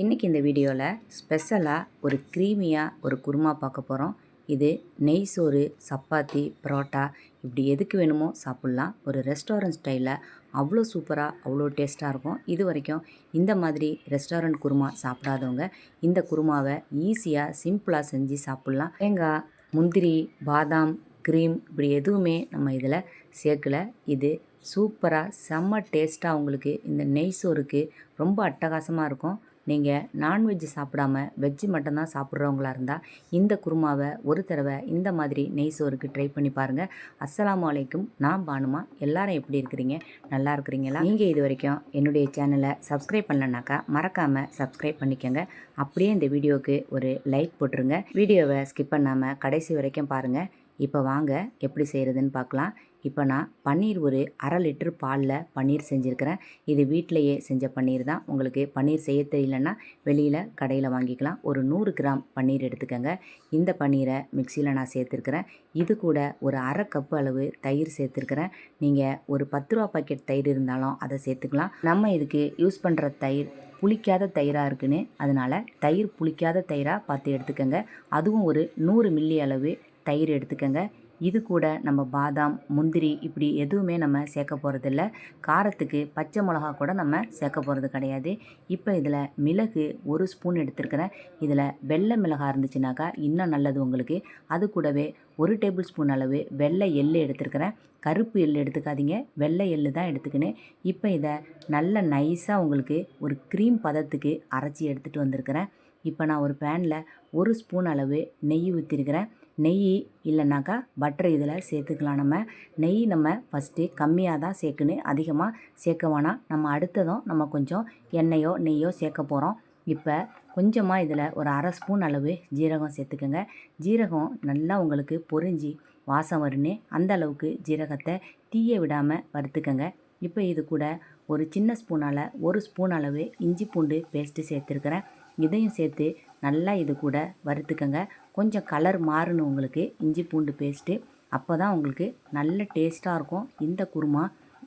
இன்றைக்கி இந்த வீடியோவில் ஸ்பெஷலாக ஒரு க்ரீமியாக ஒரு குருமா பார்க்க போகிறோம் இது நெய் சோறு சப்பாத்தி பரோட்டா இப்படி எதுக்கு வேணுமோ சாப்பிட்லாம். ஒரு ரெஸ்டாரண்ட் ஸ்டைலில் அவ்வளோ சூப்பராக அவ்வளோ டேஸ்ட்டாக இருக்கும். இது வரைக்கும் இந்த மாதிரி ரெஸ்டாரண்ட் குருமா சாப்பிடாதவங்க இந்த குருமாவை ஈஸியாக சிம்பிளாக செஞ்சு சாப்பிட்லாம். தேங்காய் முந்திரி பாதாம் க்ரீம் இப்படி எதுவுமே நம்ம இதில் சேர்க்கல. இது சூப்பராக செம்ம டேஸ்ட்டாக உங்களுக்கு இந்த நெய் சோறுக்கு ரொம்ப அட்டகாசமாக இருக்கும். நீங்கள் நான்வெஜ் சாப்பிடாம வெஜ்ஜு மட்டும்தான் சாப்பிட்றவங்களா இருந்தால் இந்த குருமாவை ஒரு தடவை இந்த மாதிரி நெய் சோறுக்கு ட்ரை பண்ணி பாருங்கள் அஸ்ஸலாமு அலைக்கும். நான் பானுமா. எல்லாரும் எப்படி இருக்கிறீங்க? நல்லா இருக்கிறீங்களா? நீங்கள் இது வரைக்கும் என்னுடைய சேனலை சப்ஸ்கிரைப் பண்ணலனாக்கா மறக்காமல் சப்ஸ்கிரைப் பண்ணிக்கோங்க. அப்படியே இந்த வீடியோவுக்கு ஒரு லைக் போட்டுருங்க. வீடியோவை ஸ்கிப் பண்ணாமல் கடைசி வரைக்கும் பாருங்கள் இப்போ வாங்க எப்படி செய்கிறதுன்னு பார்க்கலாம். இப்போ நான் பன்னீர் ஒரு அரை லிட்டர் பாலில் பன்னீர் செஞ்சுருக்கிறேன். இது வீட்டிலையே செஞ்ச பன்னீர் தான். உங்களுக்கு பன்னீர் செய்ய தெரியலன்னா வெளியில் கடையில் வாங்கிக்கலாம். ஒரு நூறு கிராம் பன்னீர் எடுத்துக்கோங்க. இந்த பன்னீரை மிக்சியில் நான் சேர்த்துருக்கிறேன். இது கூட ஒரு அரை கப்பு அளவு தயிர் சேர்த்துருக்கிறேன். நீங்கள் ஒரு பத்து ரூபா பாக்கெட் தயிர் இருந்தாலும் அதை சேர்த்துக்கலாம். நம்ம இதுக்கு யூஸ் பண்ணுற தயிர் புளிக்காத தயிராக இருக்குன்னு அதனால் தயிர் புளிக்காத தயிராக பார்த்து எடுத்துக்கோங்க. அதுவும் ஒரு நூறு மில்லி அளவு தயிர் எடுத்துக்கோங்க. இது கூட நம்ம பாதாம் முந்திரி இப்படி எதுவுமே நம்ம சேர்க்க போகிறதில்ல காரத்துக்கு பச்சை மிளகா கூட நம்ம சேர்க்க போகிறது கிடையாது. இப்போ இதில் மிளகு ஒரு ஸ்பூன் எடுத்துருக்கிறேன். இதில் வெள்ளை மிளகா இருந்துச்சுனாக்கா இன்னும் நல்லது உங்களுக்கு. அது கூடவே ஒரு டேபிள் ஸ்பூன் அளவு வெள்ளை எள் எடுத்துருக்கிறேன். கருப்பு எள் எடுத்துக்காதீங்க. வெள்ளை எள்ளு தான் எடுத்துக்கினேன். இப்போ இதை நல்ல நைஸாக உங்களுக்கு ஒரு க்ரீம் பதத்துக்கு அரைச்சி எடுத்துகிட்டு வந்திருக்கிறேன். இப்போ நான் ஒரு பேனில் ஒரு ஸ்பூன் அளவு நெய் ஊற்றிருக்கிறேன் நெய் இல்லைனாக்கா பட்டர் இதில் சேர்த்துக்கலாம். நம்ம நெய் நம்ம ஃபஸ்ட்டு கம்மியாக தான் சேர்க்கணும். அதிகமாக சேர்க்க வேணாம். நம்ம அடுத்ததும் நம்ம கொஞ்சம் எண்ணெயோ நெய்யோ சேர்க்க போகிறோம் இப்போ கொஞ்சமாக இதில் ஒரு அரை ஸ்பூன் அளவு ஜீரகம் சேர்த்துக்கோங்க. ஜீரகம் நல்லா உங்களுக்கு பொரிஞ்சு வாசம் வருன்னு அந்த அளவுக்கு ஜீரகத்தை தீய விடாமல் வறுத்துக்கோங்க. இப்போ இது கூட ஒரு சின்ன ஸ்பூனால் ஒரு ஸ்பூன் அளவு இஞ்சி பூண்டு பேஸ்ட்டு சேர்த்துருக்குறேன். இதையும் சேர்த்து நல்லா இது கூட வறுத்துக்கங்க. கொஞ்சம் கலர் மாறணும் உங்களுக்கு இஞ்சி பூண்டு பேஸ்ட்டு அப்போ தான் உங்களுக்கு நல்ல டேஸ்ட்டாக இருக்கும். இந்த குருமா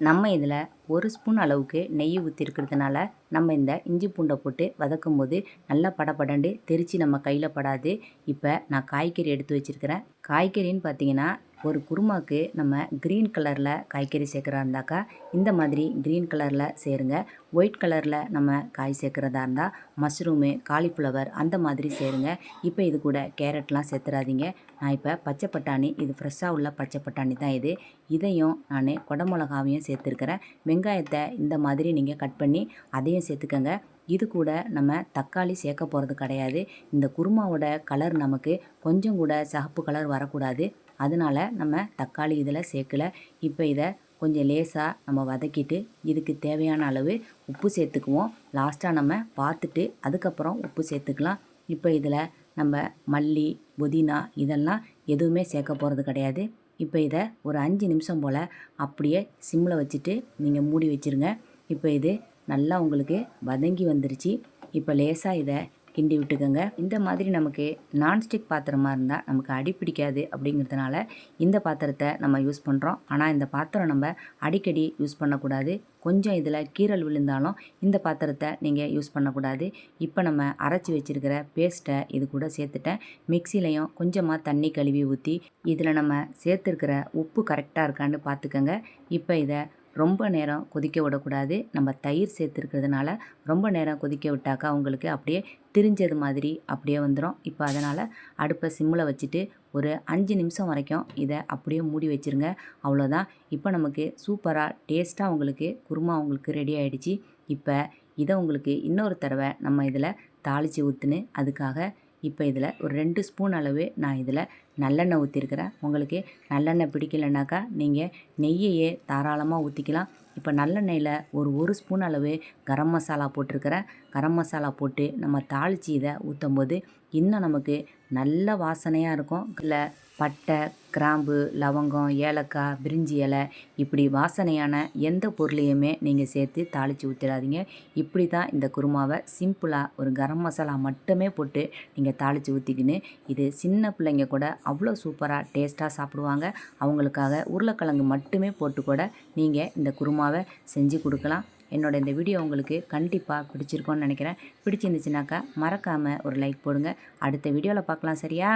நம்ம இதில் ஒரு ஸ்பூன் அளவுக்கு நெய் ஊற்றிருக்கிறதுனால நம்ம இந்த இஞ்சி பூண்டை போட்டு வதக்கும் போது நல்லா படபடண்டு தெரித்து நம்ம கையில் படாது. இப்போ நான் காய்கறி எடுத்து வச்சுருக்கிறேன். காய்கறின்னு பார்த்தீங்கன்னா ஒரு குருமாவுக்கு நம்ம க்ரீன் கலரில் காய்கறி சேர்க்குறா இருந்தாக்கா இந்த மாதிரி க்ரீன் கலரில் சேருங்க. ஒயிட் கலரில் நம்ம காய் சேர்க்குறதா இருந்தால் மஷ்ரூமு காலிஃப்ளவர் அந்த மாதிரி சேருங்க. இப்போ இது கூட கேரட்லாம் சேர்த்துறாதீங்க. நான் இப்போ பச்சை பட்டாணி இது ஃப்ரெஷ்ஷாக உள்ள பச்சை பட்டாணி தான் இது. இதையும் நான் குடமிளகாவையும் சேர்த்துருக்கிறேன். வெங்காயத்தை இந்த மாதிரி நீங்கள் கட் பண்ணி அதையும் சேர்த்துக்கோங்க. இது கூட நம்ம தக்காளி சேர்க்க போகிறது கிடையாது. இந்த குருமாவோட கலர் நமக்கு கொஞ்சம் கூட சகப்பு கலர் வரக்கூடாது. அதனால் நம்ம தக்காளி இதில் சேர்க்கல. இப்போ இதை கொஞ்சம் லேசாக நம்ம வதக்கிட்டு இதுக்கு தேவையான அளவு உப்பு சேர்த்துக்குவோம். லாஸ்ட்டாக நம்ம பார்த்துட்டு அதுக்கப்புறம் உப்பு சேர்த்துக்கலாம். இப்போ இதில் நம்ம மல்லி புதினா இதெல்லாம் எதுவுமே சேர்க்க போகிறது கிடையாது. இப்போ இதை ஒரு அஞ்சு நிமிஷம் போல் அப்படியே சிம்மில் வச்சுட்டு நீங்கள் மூடி வச்சுருங்க. இப்போ இது நல்லா உங்களுக்கு வதங்கி வந்துருச்சு. இப்போ லேசாக இதை கிண்டி விட்டுக்கோங்க. இந்த மாதிரி நமக்கு நான்ஸ்டிக் பாத்திரமாக இருந்தால் நமக்கு அடி பிடிக்காது அப்படிங்கிறதுனால இந்த பாத்திரத்தை நம்ம யூஸ் பண்ணுறோம் ஆனால் இந்த பாத்திரம் நம்ம அடிக்கடி யூஸ் பண்ணக்கூடாது. கொஞ்சம் இதில் கீரல் விழுந்தாலும் இந்த பாத்திரத்தை நீங்கள் யூஸ் பண்ணக்கூடாது. இப்போ நம்ம அரைச்சி வச்சுருக்கிற பேஸ்ட்டை இது கூட சேர்த்துட்டேன். மிக்சிலையும் கொஞ்சமாக தண்ணி கழுவி ஊற்றி இதில் நம்ம சேர்த்துருக்கிற உப்பு கரெக்டாக இருக்கான்னு பார்த்துக்கோங்க இப்போ இதை ரொம்ப நேரம் கொதிக்க விடக்கூடாது. நம்ம தயிர் சேர்த்துருக்கிறதுனால ரொம்ப நேரம் கொதிக்க விட்டாக்கா அவங்களுக்கு அப்படியே திரிஞ்சது மாதிரி அப்படியே வந்துடும் இப்போ அதனால் அடுப்பை சிம்மில் வச்சுட்டு ஒரு அஞ்சு நிமிஷம் வரைக்கும் இதை அப்படியே மூடி வச்சுருங்க. அவ்வளோதான். இப்போ நமக்கு சூப்பராக டேஸ்ட்டாக உங்களுக்கு குருமா உங்களுக்கு ரெடி ஆகிடுச்சு இப்போ இதை உங்களுக்கு இன்னொரு தடவை நம்ம இதில் தாளித்து ஊற்றுன்னு அதுக்காக இப்போ இதில் ஒரு ரெண்டு ஸ்பூன் அளவு நான் இதில் நல்லெண்ணெய் ஊற்றிருக்கிறேன் உங்களுக்கு நல்லெண்ணெய் பிடிக்கலனாக்கா நீங்கள் நெய்யையே தாராளமாக ஊற்றிக்கலாம் இப்போ நல்லெண்ணெயில் ஒரு ஒரு ஸ்பூன் அளவு கரம் மசாலா போட்டிருக்கிறேன். கரம் மசாலா போட்டு நம்ம தாளித்து இதை ஊற்றும் போது இன்னும் நமக்கு நல்ல வாசனையாக இருக்கும். இல்லை பட்டை கிராம்பு லவங்கம் ஏலக்காய் பிரிஞ்சி இலை இப்படி வாசனையான எந்த பொருளையுமே நீங்கள் சேர்த்து தாளித்து ஊற்றிடாதீங்க இப்படி தான் இந்த குருமாவை சிம்பிளாக ஒரு கரம் மசாலா மட்டுமே போட்டு நீங்கள் தாளித்து ஊற்றிக்கின்னு இது சின்ன பிள்ளைங்க கூட அவ்வளோ சூப்பராக டேஸ்ட்டாக சாப்பிடுவாங்க. அவங்களுக்காக உருளைக்கிழங்கு மட்டுமே போட்டு கூட நீங்கள் இந்த குருமாவை செஞ்சு கொடுக்கலாம். என்னோட இந்த வீடியோ உங்களுக்கு கண்டிப்பாக பிடிச்சிருக்கோன்னு நினைக்கிறேன். பிடிச்சிருந்துச்சுனாக்கா மறக்காமல் ஒரு லைக் போடுங்க. அடுத்த வீடியோவில் பார்க்கலாம் சரியா?